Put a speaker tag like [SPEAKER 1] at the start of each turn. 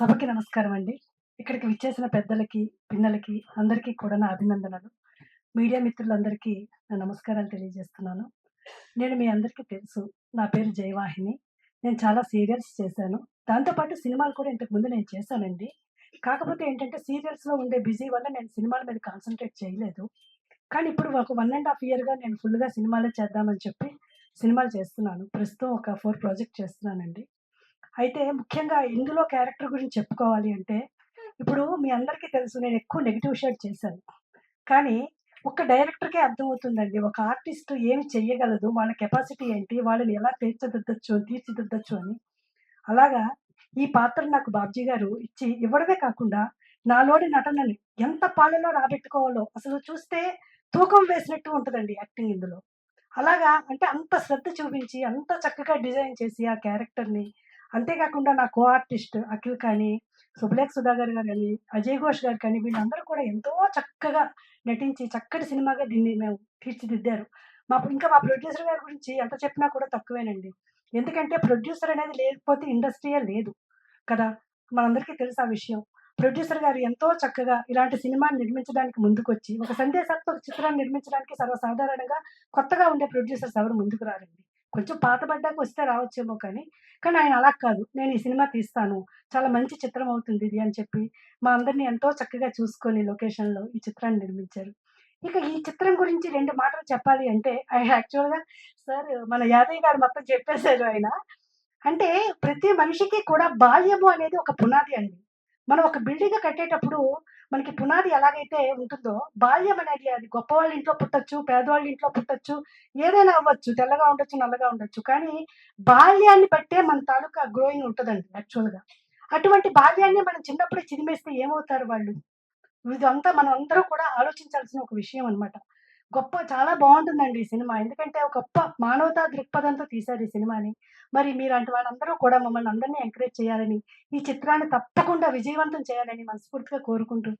[SPEAKER 1] సభకి నమస్కారం అండి. ఇక్కడికి విచ్చేసిన పెద్దలకి, పిన్నలకి అందరికీ కూడా నా అభినందనలు. మీడియా మిత్రులందరికీ నా నమస్కారాలు తెలియజేస్తున్నాను. నేను మీ అందరికీ తెలుసు. నా పేరు జయవాహిని. నేను చాలా సీరియల్స్ చేశాను. దాంతో పాటు సినిమాలు కూడా ఇంతకు ముందు నేను చేశానండి. కాకపోతే ఏంటంటే సీరియల్స్‌లో ఉండే బిజీ వల్ల నేను సినిమాల మీద కాన్సంట్రేట్ చేయలేదు. కానీ ఇప్పుడు ఒక వన్ అండ్ హాఫ్ ఇయర్‌గా నేను ఫుల్‌గా సినిమాలే చేద్దామని చెప్పి సినిమాలు చేస్తున్నాను. ప్రస్తుతం ఒక ఫోర్ ప్రాజెక్ట్ చేస్తున్నానండి. అయితే ముఖ్యంగా ఇందులో క్యారెక్టర్ గురించి చెప్పుకోవాలి అంటే, ఇప్పుడు మీ అందరికీ తెలుసు నేను ఎక్కువ నెగిటివ్ షేడ్ చేశాను. కానీ ఒక్క డైరెక్టర్‌కే అర్థమవుతుందండి. ఒక ఆర్టిస్ట్ ఏమి చెయ్యగలదు, వాళ్ళ కెపాసిటీ ఏంటి, వాళ్ళని ఎలా తీర్చిదిద్దొచ్చు తీర్చిదిద్దచ్చు అని. అలాగా ఈ పాత్ర నాకు బాబ్జీ గారు ఇచ్చి ఇవ్వడమే కాకుండా నాలోని నటనని ఎంత పాలలో రాబెట్టుకోవాలో అసలు చూస్తే తూకం వేసినట్టు ఉంటుందండి యాక్టింగ్ ఇందులో. అలాగా అంటే అంత శ్రద్ధ చూపించి, అంత చక్కగా డిజైన్ చేసి ఆ క్యారెక్టర్‌ని అంతేకాకుండా నా కో ఆర్టిస్ట్ అఖిల్ కానీ, శుభలేఖ సుధాకర్ గారు కానీ అజయ్ ఘోష్ గారు కానీ వీళ్ళందరూ కూడా ఎంతో చక్కగా నటించి చక్కటి సినిమాగా దీన్ని మేము తీర్చిదిద్దారు. మా ఇంకా మా ప్రొడ్యూసర్ గారి గురించి ఎంత చెప్పినా కూడా తక్కువేనండి. ఎందుకంటే ప్రొడ్యూసర్ అనేది లేకపోతే ఇండస్ట్రీయే లేదు కదా! మనందరికీ తెలుసు ఆ విషయం. ప్రొడ్యూసర్ గారు ఎంతో చక్కగా ఇలాంటి సినిమాని నిర్మించడానికి ముందుకొచ్చి, ఒక సందేశాత్మక చిత్రాన్ని నిర్మించడానికి సర్వసాధారణంగా కొత్తగా ఉండే ప్రొడ్యూసర్స్ ఎవరు ముందుకు రారండి. కొంచెం పాతబడ్డాక వస్తే రావచ్చేమో కానీ, కానీ ఆయన అలా కాదు. నేను ఈ సినిమా తీస్తాను. చాలా మంచి చిత్రం అవుతుంది ఇది అని చెప్పి మా అందరిని ఎంతో చక్కగా చూసుకొని లొకేషన్‌లో ఈ చిత్రాన్ని నిర్మించారు. ఇక ఈ చిత్రం గురించి రెండు మాటలు చెప్పాలి అంటే ఆయన యాక్చువల్‌గా సార్ మన యాదయ్య గారు మొత్తం చెప్పేసారు ఆయన. అంటే ప్రతి మనిషికి కూడా బాల్యము అనేది ఒక పునాది అండి. మనం ఒక బిల్డింగ్ కట్టేటప్పుడు మనకి పునాది ఎలాగైతే ఉంటుందో, బాల్యం అనేది అది గొప్పవాళ్ళ ఇంట్లో పుట్టచ్చు పేదవాళ్ళ ఇంట్లో పుట్టచ్చు ఏదైనా అవ్వచ్చు. తెల్లగా ఉండొచ్చు, నల్లగా ఉండొచ్చు. కానీ బాల్యాన్ని బట్టే మన తాలూకా గ్రోయింగ్ ఉంటదండి యాక్చువల్‌గా. అటువంటి బాల్యాన్ని మనం చిన్నప్పుడే చిదిమేస్తే ఏమవుతారు వాళ్ళు? ఇదంతా మనం అందరూ కూడా ఆలోచించాల్సిన ఒక విషయం అన్నమాట. గొప్ప చాలా బాగుంటుందండి ఈ సినిమా. ఎందుకంటే ఒక గొప్ప మానవతా దృక్పథంతో తీశారు ఈ సినిమాని. మరి మీలాంటి వాళ్ళందరూ కూడా మమ్మల్ని అందరిని ఎంకరేజ్ చేయాలని, ఈ చిత్రాన్ని తప్పకుండా విజయవంతం చేయాలని మనస్ఫూర్తిగా కోరుకుంటూ